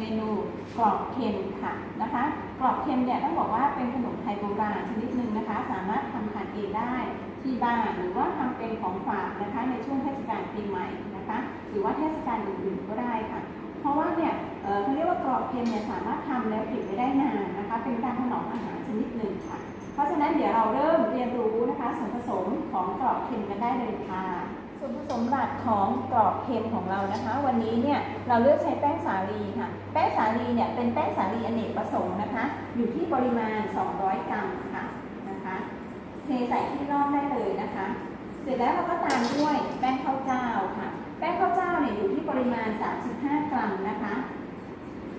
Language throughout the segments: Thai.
เมนูกรอบเค็มค่ะนะคะกรอบเค็มเนี่ยต้องบอกว่าเป็นขนมไทยโบราณชนิดหนึ่งนะคะ สามารถทำทานเองได้ที่บ้านหรือว่าทำเป็นของฝากนะคะในช่วงเทศกาลปีใหม่นะคะ หรือว่าเทศกาลอื่นๆก็ได้ค่ะ เพราะว่าเนี่ยเขาเรียกว่ากรอบเค็มเนี่ยสามารถทำแล้วเก็บไว้ได้นานนะคะ เป็นการถนอมอาหารชนิดหนึ่งค่ะ เพราะฉะนั้นเดี๋ยวเราเริ่มเรียนรู้นะคะส่วนผสมของกรอบเค็มกันได้เลยค่ะ ส่วนผสมหลักของกรอบเค็มของเรานะคะ วันนี้เนี่ยเราเลือกใช้แป้งสาลีค่ะ แป้งสาลีเนี่ยเป็นแป้งสาลีอเนกประสงค์นะคะ อยู่ที่ปริมาณ 200 กรัมค่ะนะคะเทใส่ที่รอบได้เลยนะคะ เสร็จแล้วเราก็ตามด้วยแป้งข้าวเจ้าค่ะ แป้งข้าวเจ้าเนี่ยอยู่ที่ปริมาณ 35 กรัมนะคะ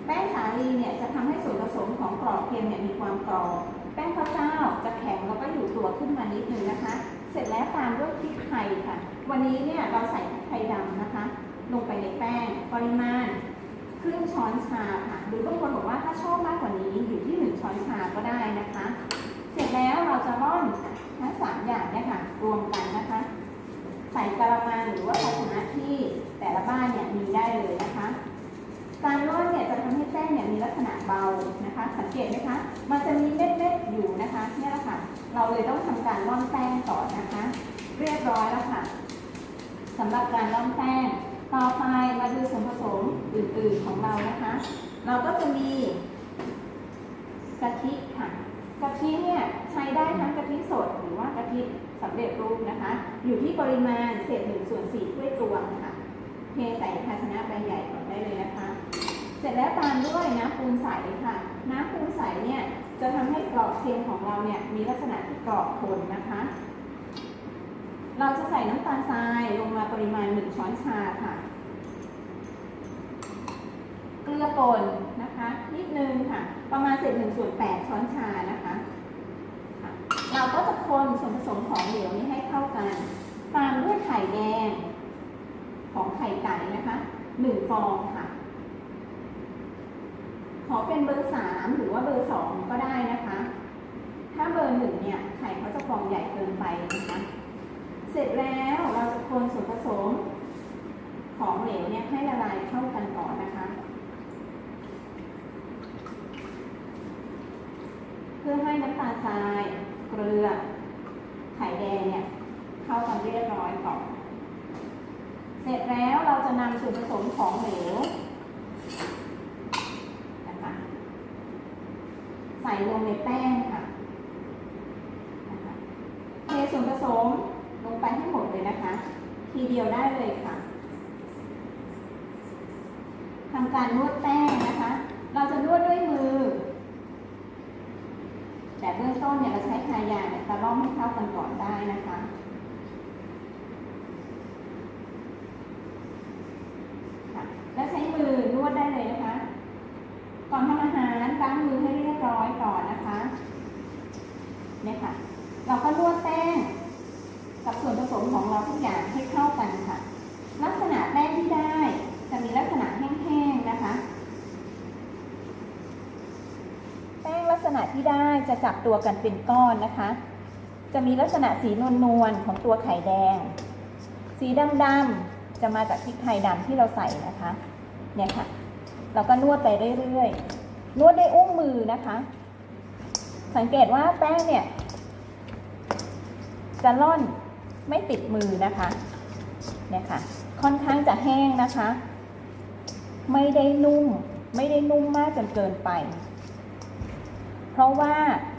แป้งสาลีเนี่ยจะทำให้ส่วนผสมของกรอบเค็มเนี่ยมีความกรอบแป้งข้าวเจ้าจะแข็งแล้วก็อยู่ตัวขึ้นมานิดนึงนะคะ เสร็จแล้วตามด้วยพริกไทยค่ะ วันนี้เนี่ยเราใส่พริกไทยดำนะคะ ลงไปในแป้งปริมาณครึ่งช้อนชาค่ะหรือบางคนบอกว่าถ้าชอบมากกว่านี้อยู่ที่หนึ่งช้อนชาก็ได้นะคะ เสร็จแล้วเราจะร่อนทั้งสามอย่างเนี่ยค่ะรวมกันนะคะ ใส่กระมังหรือว่าภาชนะที่แต่ละบ้านเนี่ยมีได้เลยนะคะ การร่อนเนี่ยจะทำให้แป้งเนี่ยมีลักษณะเบานะคะ สังเกตไหมคะ มันจะมีเม็ดๆอยู่นะคะเนี่ยแหละค่ะ เราเลยต้องทำการร่อนแป้งก่อนนะคะ เรียบร้อยแล้วค่ะ สำหรับการร่อนแป้ง ต่อไปมาดูส่วนผสมอื่นๆของเรานะคะ เราก็จะมีกะทิค่ะกะทิเนี่ยใช้ได้ทั้งกะทิสดหรือว่ากะทิสำเร็จรูปนะคะ อยู่ที่ปริมาณเศษหนึ่งส่วนสี่ถ้วยตวงค่ะเทใส่ภาชนะใบใหญ่ก่อนได้เลยนะคะ เสร็จแล้วตามด้วยน้ำปูนใสค่ะ น้ำปูนใสเนี่ยจะทำให้กรอบเค็มของเราเนี่ยมีลักษณะที่กรอบทนนะคะ เราจะใส่น้ำตาลทรายลงมาปริมาณ 1 ช้อนชาค่ะ เกลือป่นนะคะ นิดนึงค่ะ ประมาณเศษหนึ่งส่วนแปดช้อนชานะคะค่ะเราก็จะคนส่วนผสมของเหลวนี้ให้เข้ากัน ตามด้วยไข่แดง ของไข่ไก่นะคะหนึ่งฟองค่ะ ขอเป็นเบอร์สามหรือว่าเบอร์สองก็ได้นะคะ ถ้าเบอร์หนึ่งเนี่ยไข่เขาจะฟองใหญ่เกินไปนะคะ เสร็จแล้วเราจะคนส่วนผสมของเหลวเนี่ยให้ละลายเข้ากันก่อนนะคะ เพื่อให้น้ำตาลทราย เกลือ ไข่แดงเนี่ยเข้ากันเรียบร้อยก่อน เสร็จแล้วเราจะนำส่วนผสมของเหลวนะคะใส่ลงในแป้งค่ะนะคะเทส่วนผสมลงไปให้หมดเลยนะคะ ที เดียวได้เลยค่ะทำการนวดแป้งนะคะ เราจะนวดด้วยมือ แต่เบื้องต้นเนี่ยเราใช้คายาเนี่ยตะล่อมให้เข้ากันก่อนได้นะคะค่ะแล้วใช้มือนวดได้เลยนะคะ ก่อนทำอาหารล้างมือให้เรียบร้อยก่อนนะคะเนี่ยค่ะ เราก็นวดแป้งกับส่วนผสมของเราทุกอย่างให้เข้ากันค่ะ ลักษณะแป้งที่ได้จะมีลักษณะแห้งๆนะคะ แป้งลักษ ณะที่ได้จะจับตัวกันเป็นก้อนนะคะ จะมีลักษณะสีนวลๆของตัวไข่แดง สีดำๆจะมาจากพริกไทยดำที่เราใส่นะคะ เนี่ยค่ะ เราก็นวดไปเรื่อยๆ นวดด้วยอุ้งมือนะคะ สังเกตว่าแป้งเนี่ย จะล่อนไม่ติดมือนะคะ เนี่ยค่ะ ค่อนข้างจะแห้งนะคะ ไม่ได้นุ่ม ไม่ได้นุ่มมากจนเกินไป เพราะว่า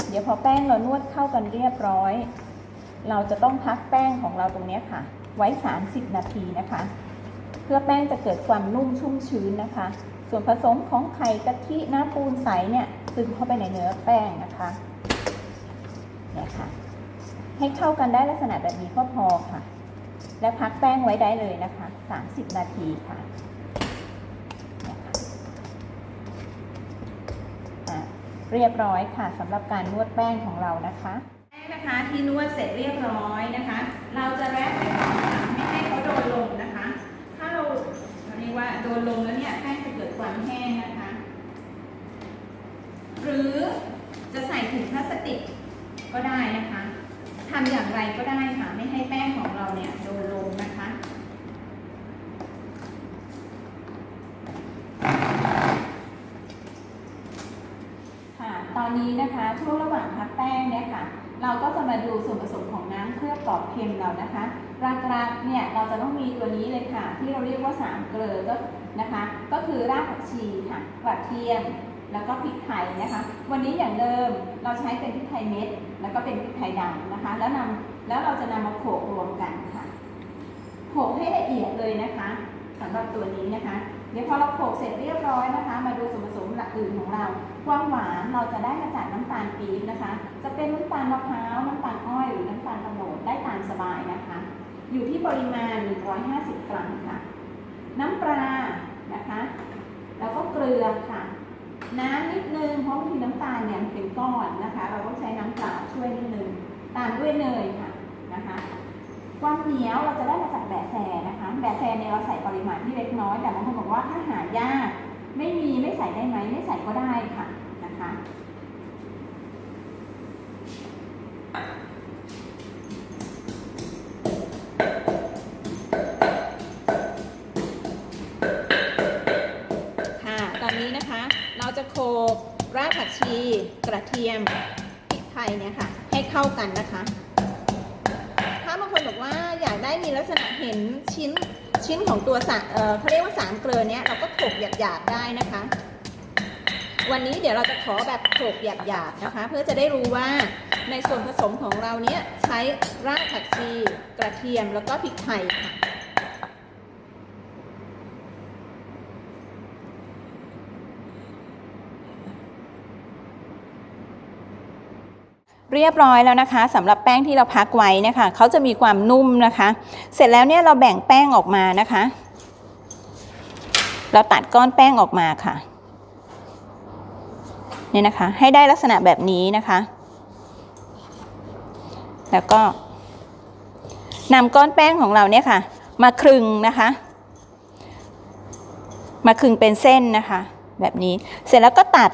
เดี๋ยวพอแป้งเรานวดเข้ากันเรียบร้อย เราจะต้องพักแป้งของเราตรงนี้ค่ะ ไว้ 30 นาทีนะคะ เพื่อแป้งจะเกิดความนุ่มชุ่มชื้นนะคะ ส่วนผสมของไข่กะทิน้ำปูนใสเนี่ยซึมเข้าไปในเนื้อแป้งนะคะเนี่ยค่ะ ให้เข้ากันได้ลักษณะแบบนี้ก็พอค่ะ แล้วพักแป้งไว้ได้เลยนะคะ 30 นาทีค่ะเนี่ยค่ะอะ เรียบร้อยค่ะสำหรับการนวดแป้งของเรานะคะแป้งนะคะที่นวดเสร็จเรียบร้อยนะคะ เราจะแรปไว้ก่อนค่ะไม่ให้เขาโดนลมนะคะ ถ้าเราเราเรียกว่าโดนลมแล้วเนี่ยแป้งจะเกิดความแห้งนะคะ หรือจะใส่ถุงพลาสติกก็ได้นะคะทำอย่างไร ก็ได้ค่ะ ไม่ให้แป้งของเราเนี่ยโดนลมนะคะ ค่ะ ตอนนี้นะคะช่วงระหว่างพักแป้งเนี่ยค่ะ เราก็จะมาดูส่วนผสมของน้ำเคลือบกรอบเค็มเรานะคะรากๆเนี่ยเราจะต้องมีตัวนี้เลยค่ะ ที่เราเรียกว่าสามเกลือก็นะคะ ก็คือรากผักชีค่ะกระเทียมแล้วก็พริกไทยนะคะ วันนี้อย่างเดิมเราใช้เป็นพริกไทยเม็ด แล้วก็เป็นพริกไทยดำนะคะ แล้วนำแล้วเราจะนำมาโขลกรวมกันค่ะโขลกให้ละเอียดเลยนะคะสำหรับตัวนี้นะคะ เดี๋ยวพอเราโขลกเสร็จเรียบร้อยนะคะ มาดูส่วนผสมหลักอื่นของเรา ความหวานเราจะได้มาจากน้ำตาลปี๊บนะคะ จะเป็นน้ำตาลมะพร้าวน้ำตาลอ้อยหรือน้ำตาลตะโนดได้ตามสบายนะคะ อยู่ที่ปริมาณ 150 กรัมค่ะ น้ำปลานะคะ แล้วก็เกลือค่ะ น้ำนิดนึงเพราะบางทีน้ำตาลเนี่ยเป็นก้อนนะคะ เราต้องใช้น้ำเปล่าช่วยนิดนึงตามด้วยเนยค่ะนะคะความเหนียวเราจะได้มาจากแบะแซนะคะ แบะแซเนี่ยเราใส่ปริมาณที่เล็กน้อยแต่บางคนบ ว่าถ้าหายาก ไม่มีไม่ใส่ได้ไหมไม่ใส่ก็ได้ค่ะนะคะค่ะตอนนี้นะคะ เราจะโขลกรากผักชีกระเทียมพริกไทยเนี่ยค่ะ ให้เข้ากันนะคะ ถ้าบางคนบอกว่าอยากได้มีลักษณะเห็นชิ้น ชิ้นของตัวสะเอ่อเขาเรียกว่าสามเกลือเนี้ยเราก็โขลกหยาบๆได้นะคะ วันนี้เดี๋ยวเราจะขอแบบโขลกหยาบๆนะคะ เพื่อจะได้รู้ว่าในส่วนผสมของเราเนี้ยใช้รากผักชีกระเทียมแล้วก็พริกไทยค่ะ เรียบร้อยแล้วนะคะสำหรับแป้งที่เราพักไว้นะคะเขาจะมีความนุ่มนะคะ เสร็จแล้วเนี่ยเราแบ่งแป้งออกมานะคะ เราตัดก้อนแป้งออกมาค่ะเนี่ยนะคะ ให้ได้ลักษณะแบบนี้นะคะ แล้วก็นำก้อนแป้งของเราเนี่ยค่ะ มาคลึงนะคะ มาคลึงเป็นเส้นนะคะ แบบนี้เสร็จแล้วก็ตัด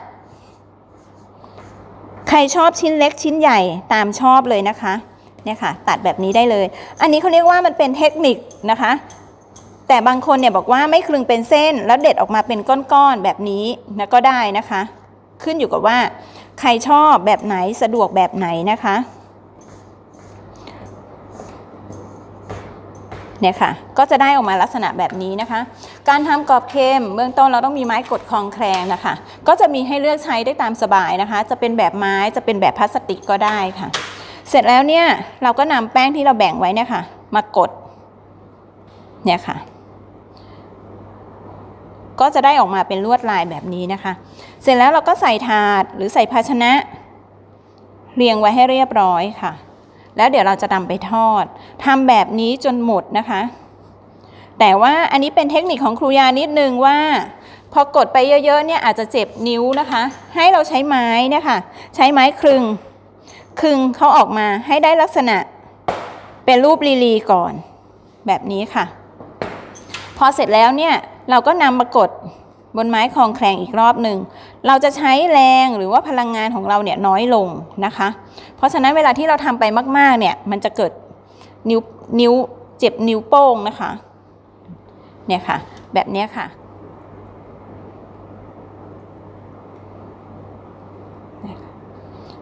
ใครชอบชิ้นเล็กชิ้นใหญ่ตามชอบเลยนะคะเนี่ยค่ะตัดแบบนี้ได้เลย อันนี้เขาเรียกว่ามันเป็นเทคนิคนะคะ แต่บางคนเนี่ยบอกว่าไม่คลึงเป็นเส้นแล้วเด็ดออกมาเป็นก้อนๆแบบนี้นะก็ได้นะคะ ขึ้นอยู่กับว่า ใครชอบแบบไหนสะดวกแบบไหนนะคะ เนี่ยค่ะ ก็จะได้ออกมาลักษณะแบบนี้นะคะ การทำกรอบเค็มเบื้องต้นเราต้องมีไม้กดคลองแคลงนะคะ ก็จะมีให้เลือกใช้ได้ตามสบายนะคะ จะเป็นแบบไม้จะเป็นแบบพลาสติกก็ได้ค่ะ เสร็จแล้วเนี่ยเราก็นำแป้งที่เราแบ่งไว้เนี่ยค่ะ มากดเนี่ยค่ะ ก็จะได้ออกมาเป็นลวดลายแบบนี้นะคะ เสร็จแล้วเราก็ใส่ถาดหรือใส่ภาชนะ เรียงไว้ให้เรียบร้อยค่ะ แล้วเดี๋ยวเราจะนำไปทอดทำแบบนี้จนหมดนะคะ แต่ว่าอันนี้เป็นเทคนิคของครูยานิดนึงว่า พอกดไปเยอะๆเนี่ยอาจจะเจ็บนิ้วนะคะ ให้เราใช้ไม้เนี่ยค่ะ ใช้ไม้คลึงคลึงเขาออกมาให้ได้ลักษณะเป็นรูปลีลีก่อน แบบนี้ค่ะ พอเสร็จแล้วเนี่ยเราก็นำมากดบนไม้คลองแคลงอีกรอบหนึ่ง เราจะใช้แรงหรือว่าพลังงานของเราเนี่ยน้อยลงนะคะ เพราะฉะนั้นเวลาที่เราทำไปมาก ๆ เนี่ยมันจะเกิดนิ้วนิ้วเจ็บนิ้วโป้งนะคะ เนี่ยค่ะ แบบนี้ค่ะ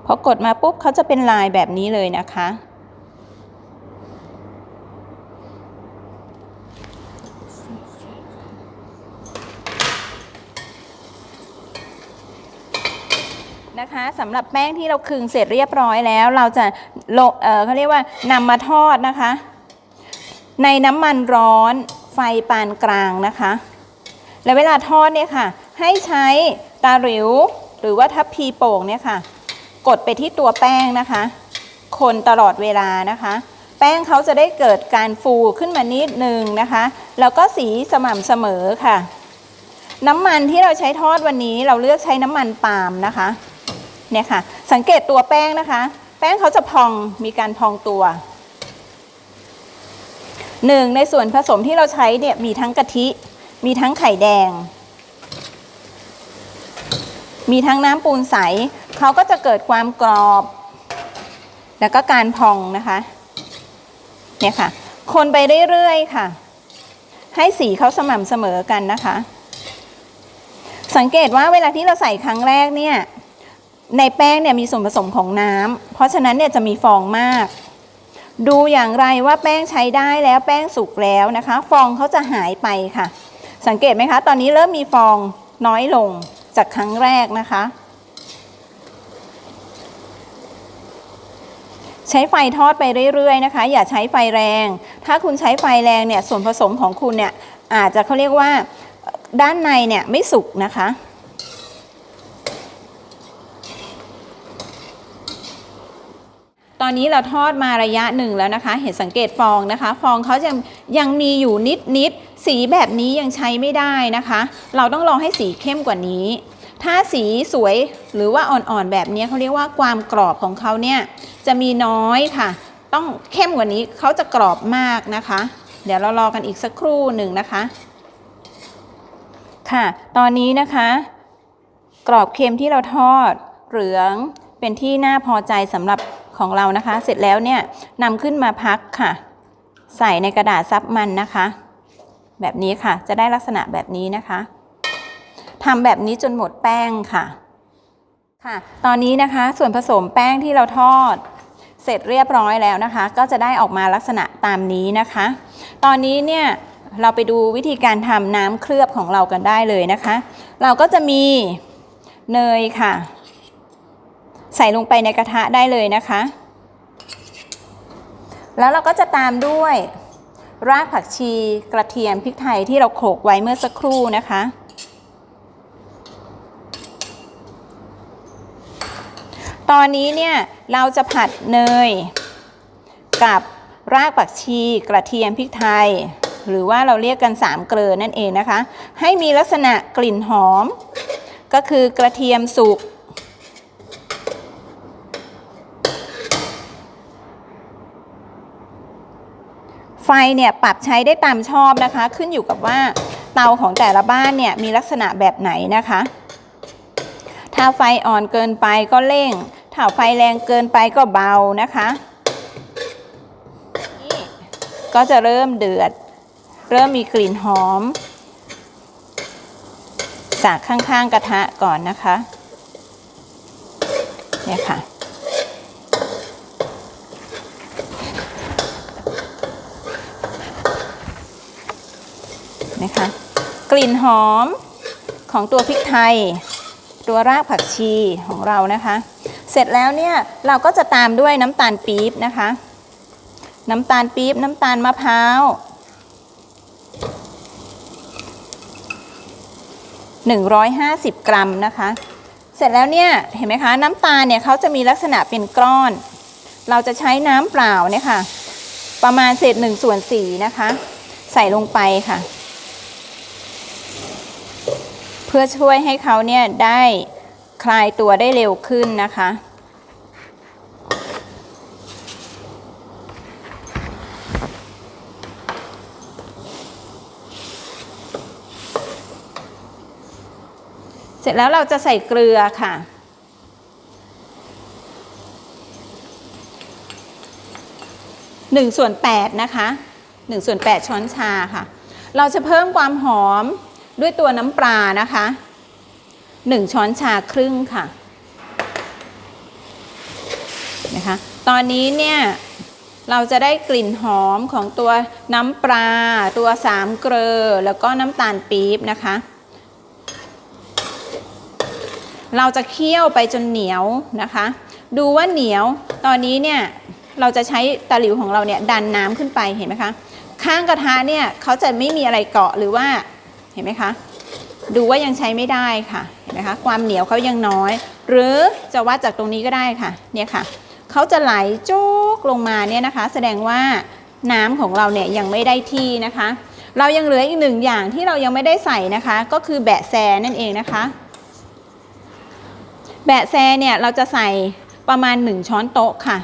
พอกดมาปุ๊บเขาจะเป็นลายแบบนี้เลยนะคะ นะคะสำหรับแป้งที่เราคึงเสร็จเรียบร้อยแล้ว เราจะโลเออเขาเรียกว่านำมาทอดนะคะ ในน้ำมันร้อนไฟปานกลางนะคะ แล้วเวลาทอดเนี่ยค่ะ ให้ใช้ตาหลิวหรือว่าทัพพีโป่งเนี่ยค่ะ กดไปที่ตัวแป้งนะคะ คนตลอดเวลานะคะ แป้งเขาจะได้เกิดการฟูขึ้นมานิดนึงนะคะ แล้วก็สีสม่ำเสมอค่ะน้ำมันที่เราใช้ทอดวันนี้เราเลือกใช้น้ำมันปาล์มนะคะ เนี่ยค่ะ สังเกตตัวแป้งนะคะ แป้งเขาจะพองมีการพองตัวหนึ่งในส่วนผสมที่เราใช้เนี่ยมีทั้งกะทิ มีทั้งไข่แดง มีทั้งน้ำปูนใสเขาก็จะเกิดความกรอบ แล้วก็การพองนะคะเนี่ยค่ะ คนไปเรื่อยๆค่ะ ให้สีเขาสม่ำเสมอกันนะคะ สังเกตว่าเวลาที่เราใส่ครั้งแรกเนี่ย ในแป้งเนี่ยมีส่วนผสมของน้ำเพราะฉะนั้นเนี่ยจะมีฟองมาก ดูอย่างไรว่าแป้งใช้ได้แล้วแป้งสุกแล้วนะคะ ฟองเขาจะหายไปค่ะ สังเกตไหมคะ ตอนนี้เริ่มมีฟองน้อยลงจากครั้งแรกนะคะ ใช้ไฟทอดไปเรื่อยๆนะคะ อย่าใช้ไฟแรง ถ้าคุณใช้ไฟแรงเนี่ยส่วนผสมของคุณเนี่ยอาจจะเขาเรียกว่าด้านในเนี่ยไม่สุกนะคะ ตอนนี้เราทอดมาระยะหนึ่งแล้วนะคะ เห็นสังเกตฟองนะคะ ฟองเขายังยังมีอยู่นิดนิดสีแบบนี้ยังใช้ไม่ได้นะคะ เราต้องรอให้สีเข้มกว่านี้ ถ้าสีสวยหรือว่าอ่อนๆแบบนี้เขาเรียกว่าความกรอบของเขาเนี่ยจะมีน้อยค่ะ ต้องเข้มกว่านี้เขาจะกรอบมากนะคะ เดี๋ยวเรารอกันอีกสักครู่หนึ่งนะคะ ค่ะ ตอนนี้นะคะ กรอบเค็มที่เราทอดเหลืองเป็นที่น่าพอใจสำหรับ ของเรานะคะ เสร็จแล้วเนี่ยนำขึ้นมาพักค่ะ ใส่ในกระดาษซับมันนะคะ แบบนี้ค่ะจะได้ลักษณะแบบนี้นะคะทำแบบนี้จนหมดแป้งค่ะค่ะ ตอนนี้นะคะส่วนผสมแป้งที่เราทอดเสร็จเรียบร้อยแล้วนะคะ ก็จะได้ออกมาลักษณะตามนี้นะคะ ตอนนี้เนี่ยเราไปดูวิธีการทำน้ำเคลือบของเรากันได้เลยนะคะ เราก็จะมีเนยค่ะ ใส่ลงไปในกระทะได้เลยนะคะ แล้วเราก็จะตามด้วยรากผักชีกระเทียมพริกไทยที่เราโขลกไว้เมื่อสักครู่นะคะ ตอนนี้เนี่ยเราจะผัดเนย กับรากผักชีกระเทียมพริกไทย หรือว่าเราเรียกกันสามเกลือนั่นเองนะคะ ให้มีลักษณะกลิ่นหอม ก็คือกระเทียมสุก ไฟเนี่ยปรับใช้ได้ตามชอบนะคะ ขึ้นอยู่กับว่าเตาของแต่ละบ้านเนี่ยมีลักษณะแบบไหนนะคะ ถ้าไฟอ่อนเกินไปก็เร่ง ถ้าไฟแรงเกินไปก็เบานะคะก็จะเริ่มเดือด เริ่มมีกลิ่นหอม จากข้างๆกระทะก่อนนะคะเนี่ยค่ะ นะคะ กลิ่นหอมของตัวพริกไทย ตัวรากผักชีของเรานะคะ เสร็จแล้วเนี่ยเราก็จะตามด้วยน้ำตาลปี๊บนะคะ น้ำตาลปี๊บน้ำตาลมะพร้าว150 กรัมนะคะ เสร็จแล้วเนี่ยเห็นไหมคะน้ำตาลเนี่ยเขาจะมีลักษณะเป็นก้อน เราจะใช้น้ำเปล่าเนี่ยค่ะ ประมาณเศษ1ส่วน4นะคะ ใส่ลงไปค่ะ เพื่อช่วยให้เขาเนี่ยได้คลายตัวได้เร็วขึ้นนะคะ เสร็จแล้วเราจะใส่เกลือค่ะหนึ่งส่วนแปดนะคะหนึ่งส่วนแปดช้อนชาค่ะ เราจะเพิ่มความหอม ด้วยตัวน้ำปลานะคะหนึ่งช้อนชาครึ่งค่ะนะคะ ตอนนี้เนี่ยเราจะได้กลิ่นหอมของตัวน้ำปลา ตัวสามเกลือ แล้วก็น้ำตาลปี๊บนะคะ เราจะเคี่ยวไปจนเหนียวนะคะ ดูว่าเหนียวตอนนี้เนี่ยเราจะใช้ตะหลิวของเราเนี่ยดันน้ำขึ้นไปเห็นไหมคะ ข้างกระทะเนี่ยเขาจะไม่มีอะไรเกาะหรือว่า เห็นไหมคะดูว่ายังใช้ไม่ได้ค่ะเห็นไหมคะความเหนียวเขายังน้อย หรือจะวัดจากตรงนี้ก็ได้ค่ะเนี่ยค่ะเขาจะไหลโจ๊กลงมาเนี่ยนะคะ แสดงว่าน้ำของเราเนี่ยยังไม่ได้ที่นะคะ เรายังเหลืออีกหนึ่งอย่างที่เรายังไม่ได้ใส่นะคะ ก็คือแบะแซนั่นเองนะคะ แบะแซเนี่ยเราจะใส่ประมาณ 1 ช้อนโต๊ะค่ะ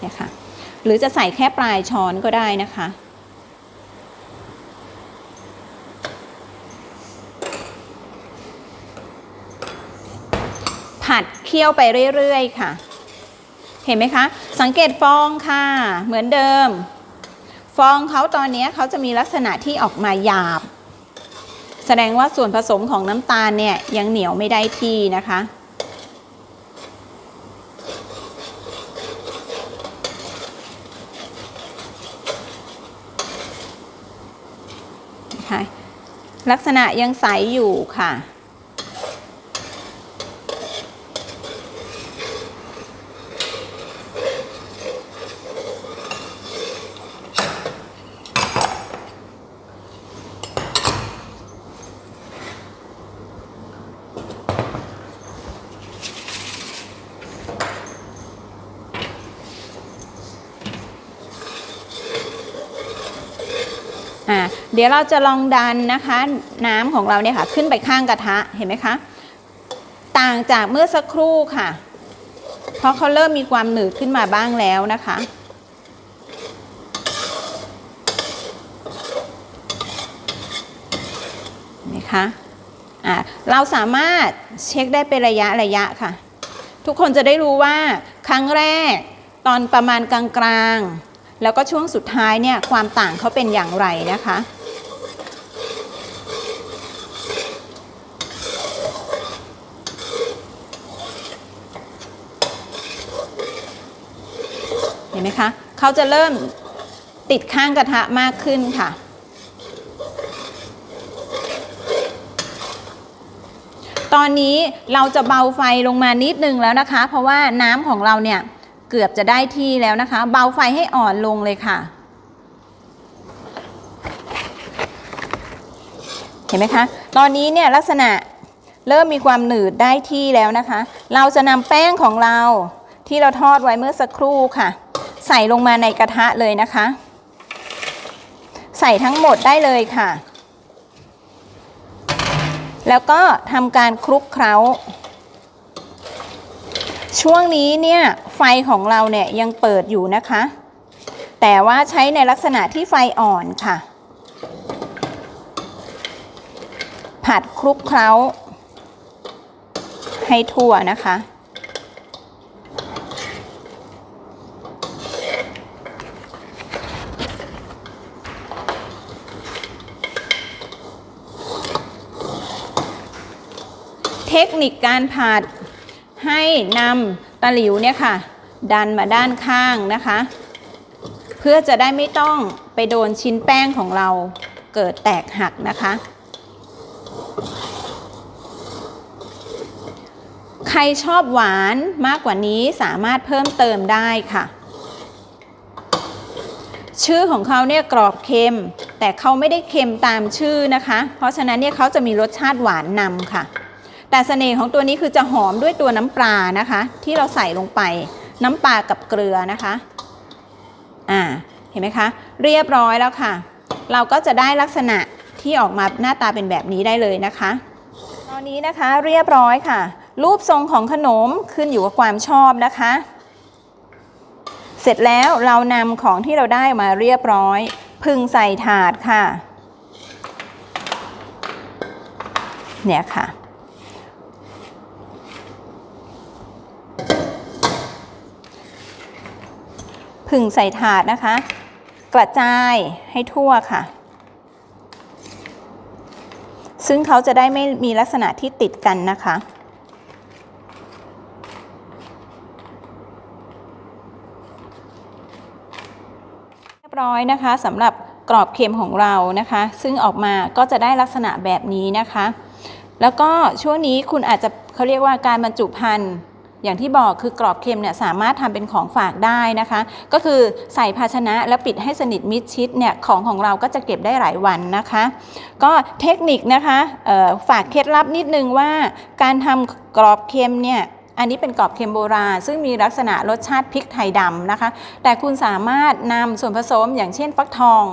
เนี่ยค่ะ หรือจะใส่แค่ปลายช้อนก็ได้นะคะนคี่ยวไปเรื่อยๆค่ะ เห็นไหมคะ สังเกตฟองค่ะ เหมือนเดิม ฟองเขาตอนนี้เขาจะมีลักษณะที่ออกมาหยาบ แสดงว่าส่วนผสมของน้ำตาลเนี่ยยังเหนียวไม่ได้ที่นะคะ ลักษณะยังใสอยู่ค่ะ อ่าเดี๋ยวเราจะลองดันนะคะ น้ำของเราเนี่ยค่ะขึ้นไปข้างกระทะเห็นไหมคะ ต่างจากเมื่อสักครู่ค่ะ เพราะเขาเริ่มมีความหนืดขึ้นมาบ้างแล้วนะคะเห็นไหมคะอ่าเราสามารถเช็คได้เป็นระยะระยะค่ะ ทุกคนจะได้รู้ว่าครั้งแรกตอนประมาณกลางๆ แล้วก็ช่วงสุดท้ายเนี่ยความต่างเขาเป็นอย่างไรนะคะ เห็นไหมคะเขาจะเริ่มติดข้างกระทะมากขึ้นค่ะ ตอนนี้เราจะเบาไฟลงมานิดนึงแล้วนะคะ เพราะว่าน้ำของเราเนี่ย เกือบจะได้ที่แล้วนะคะ เบาไฟให้อ่อนลงเลยค่ะ เห็นไหมคะ ตอนนี้เนี่ยลักษณะเริ่มมีความหนืดได้ที่แล้วนะคะ เราจะนำแป้งของเราที่เราทอดไว้เมื่อสักครู่ค่ะ ใส่ลงมาในกระทะเลยนะคะ ใส่ทั้งหมดได้เลยค่ะ แล้วก็ทำการคลุกเคล้า ช่วงนี้เนี่ยไฟของเราเนี่ยยังเปิดอยู่นะคะ แต่ว่าใช้ในลักษณะที่ไฟอ่อนค่ะ ผัดคลุกเคล้า ให้ทั่วนะคะ เทคนิคการผัด ให้นำตะหลิวเนี่ยค่ะ ดันมาด้านข้างนะคะ เพื่อจะได้ไม่ต้องไปโดนชิ้นแป้งของเราเกิดแตกหักนะคะ ใครชอบหวานมากกว่านี้สามารถเพิ่มเติมได้ค่ะ ชื่อของเขาเนี่ยกรอบเค็ม แต่เขาไม่ได้เค็มตามชื่อนะคะ เพราะฉะนั้นเนี่ยเขาจะมีรสชาติหวานนำค่ะ แต่เสน่ห์ของตัวนี้คือจะหอมด้วยตัวน้ำปลานะคะ ที่เราใส่ลงไปน้ำปลากับเกลือนะคะ อ่า เห็นไหมคะ เรียบร้อยแล้วค่ะ เราก็จะได้ลักษณะที่ออกมาหน้าตาเป็นแบบนี้ได้เลยนะคะ ตอนนี้นะคะเรียบร้อยค่ะ รูปทรงของขนมขึ้นอยู่กับความชอบนะคะ เสร็จแล้วเรานำของที่เราได้มาเรียบร้อย พึงใส่ถาดค่ะ เนี่ยค่ะ ผึ่งใส่ถาดนะคะ กระจายให้ทั่วค่ะ ซึ่งเขาจะได้ไม่มีลักษณะที่ติดกันนะคะเรียบร้อยนะคะสำหรับกรอบเค็มของเรานะคะ ซึ่งออกมาก็จะได้ลักษณะแบบนี้นะคะ แล้วก็ช่วงนี้คุณอาจจะเขาเรียกว่าการบรรจุภัณฑ์ อย่างที่บอกคือกรอบเค็มเนี่ยสามารถทำเป็นของฝากได้นะคะ ก็คือใส่ภาชนะแล้วปิดให้สนิทมิดชิดเนี่ยของของเราก็จะเก็บได้หลายวันนะคะ ก็เทคนิคนะคะฝากเคล็ดลับนิดนึงว่าการทำกรอบเค็มเนี่ยอันนี้เป็นกรอบเค็มโบราณซึ่งมีลักษณะรสชาติพริกไทยดำนะคะ แต่คุณสามารถนำส่วนผสมอย่างเช่นฟักทอง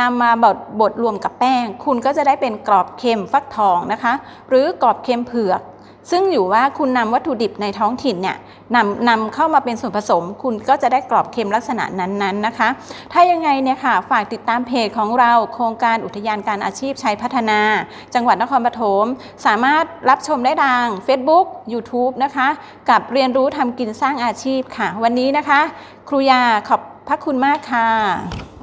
นำมาบดบดรวมกับแป้ง คุณก็จะได้เป็นกรอบเค็มฟักทองนะคะ หรือกรอบเค็มเผือก ซึ่งอยู่ว่าคุณนำวัตถุดิบในท้องถิ่นเนี่ยนำนำเข้ามาเป็นส่วนผสม คุณก็จะได้กรอบเค็มลักษณะนั้นๆนะคะ ถ้ายังไงเนี่ยค่ะฝากติดตามเพจของเราโครงการอุทยานการอาชีพชัยพัฒนา จังหวัดนครปฐมสามารถรับชมได้ทาง Facebook YouTube นะคะ กับเรียนรู้ทำกินสร้างอาชีพค่ะ วันนี้นะคะ ครูยาขอบพระคุณมากค่ะ